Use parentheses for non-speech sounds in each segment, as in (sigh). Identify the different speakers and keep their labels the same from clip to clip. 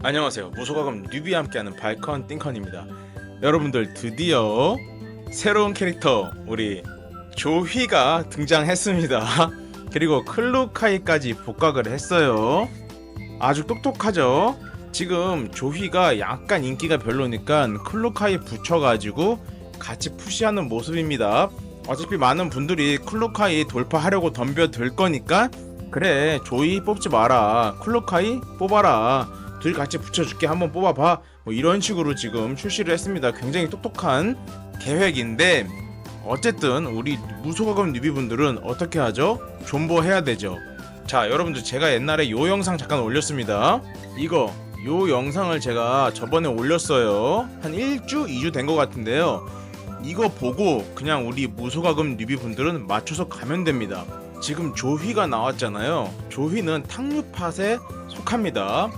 Speaker 1: 안녕하세요. 무소가금 뉴비와 함께하는 발컨 띵컨입니다. 여러분들 드디어 새로운 캐릭터 우리 조휘가 등장했습니다. (laughs) 그리고 클루카이까지 복각을 했어요. 아주 똑똑하죠. 지금 조휘가 약간 인기가 별로니까 클루카이 붙여가지고 같이 푸시하는 모습입니다. 어차피 많은 분들이 클루카이 돌파하려고 덤벼들 거니까 그래 조이 뽑지 마라 클루카이 뽑아라 둘이 같이 붙여줄게. 한번 뽑아봐. 뭐 이런 식으로 지금 출시를 했습니다. 굉장히 똑똑한 계획인데 어쨌든 우리 무소가금 뉴비분들은 어떻게 하죠? 존버해야 되죠. 자 여러분들 제가 옛날에 요 영상 잠깐 올렸습니다. 이거 요 영상을 제가 저번에 올렸어요. 한 1주 2주 된 것 같은데요. 이거 보고 그냥 우리 무소가금 뉴비분들은 맞춰서 가면 됩니다. 지금 조휘가 나왔잖아요. 조휘는 탕류팟에 속합니다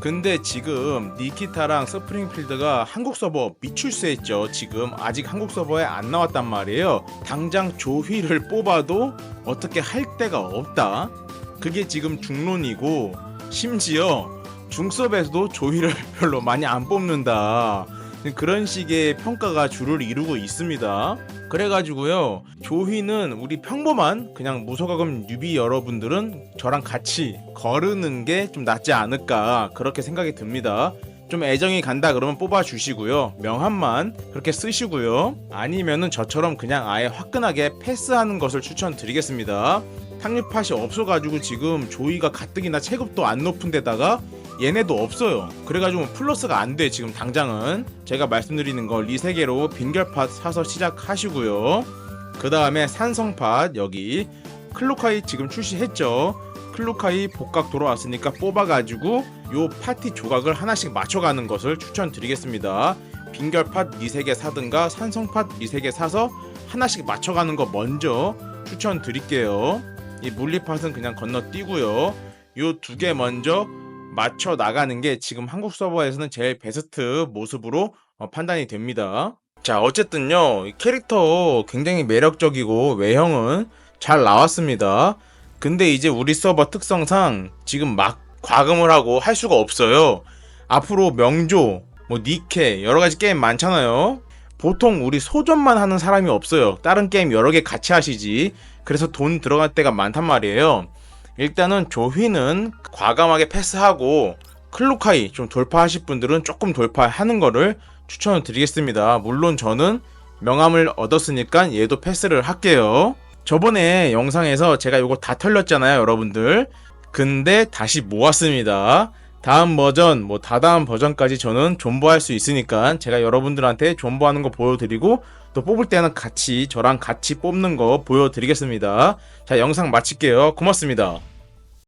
Speaker 1: 근데 지금 니키타랑 스프링필드가 한국 서버 미출세했죠. 지금 아직 한국 서버에 안 나왔단 말이에요. 당장 조휘를 뽑아도 어떻게 할 데가 없다. 그게 지금 중론이고 심지어 중섭에서도 조휘를 (laughs) 별로 많이 안 뽑는다. 그런 식의 평가가 주를 이루고 있습니다. 그래가지고요 조휘는 우리 평범한 그냥 무소가금 뉴비 여러분들은 저랑 같이 거르는 게 좀 낫지 않을까 그렇게 생각이 듭니다. 좀 애정이 간다 그러면 뽑아 주시고요 명함만 그렇게 쓰시고요 아니면은 저처럼 그냥 아예 화끈하게 패스하는 것을 추천드리겠습니다 탕류팟이 없어가지고 지금 조이가 가뜩이나 체급도 안 높은 데다가 얘네도 없어요. 그래가지고 플러스가 안 돼 지금 당장은 제가 말씀드리는 거 리세계로 빙결팟 사서 시작하시고요. 그 다음에 산성팟 여기 클로카이 지금 출시했죠. 클로카이 복각 돌아왔으니까 뽑아가지고 요 파티 조각을 하나씩 맞춰가는 것을 추천드리겠습니다. 빙결팟 리세계 사든가 산성팟 리세계 사서 하나씩 맞춰가는 거 먼저 추천드릴게요. 이 물리팟은 그냥 건너뛰고요. 요 두 개 먼저 맞춰 나가는 게 지금 한국 서버에서는 제일 베스트 모습으로 어, 판단이 됩니다. 자, 어쨌든요. 이 캐릭터 굉장히 매력적이고 외형은 잘 나왔습니다. 근데 이제 우리 서버 특성상 지금 막 과금을 하고 할 수가 없어요. 앞으로 명조, 뭐 니케 여러 가지 게임 많잖아요. 보통 우리 소전만 하는 사람이 없어요. 다른 게임 여러 개 같이 하시지. 그래서 돈 들어갈 때가 많단 말이에요. 일단은 조휘는 과감하게 패스하고 클루카이 좀 돌파하실 분들은 조금 돌파하는 거를 추천을 드리겠습니다. 물론 저는 명함을 얻었으니까 얘도 패스를 할게요. 저번에 영상에서 제가 이거 다 털렸잖아요, 여러분들. 근데 다시 모았습니다. 다음 버전, 뭐 다다음 버전까지 저는 존버할 수 있으니까 제가 여러분들한테 존버하는 거 보여드리고 또 뽑을 때는 같이 저랑 같이 뽑는 거 보여드리겠습니다. 자, 영상 마칠게요. 고맙습니다.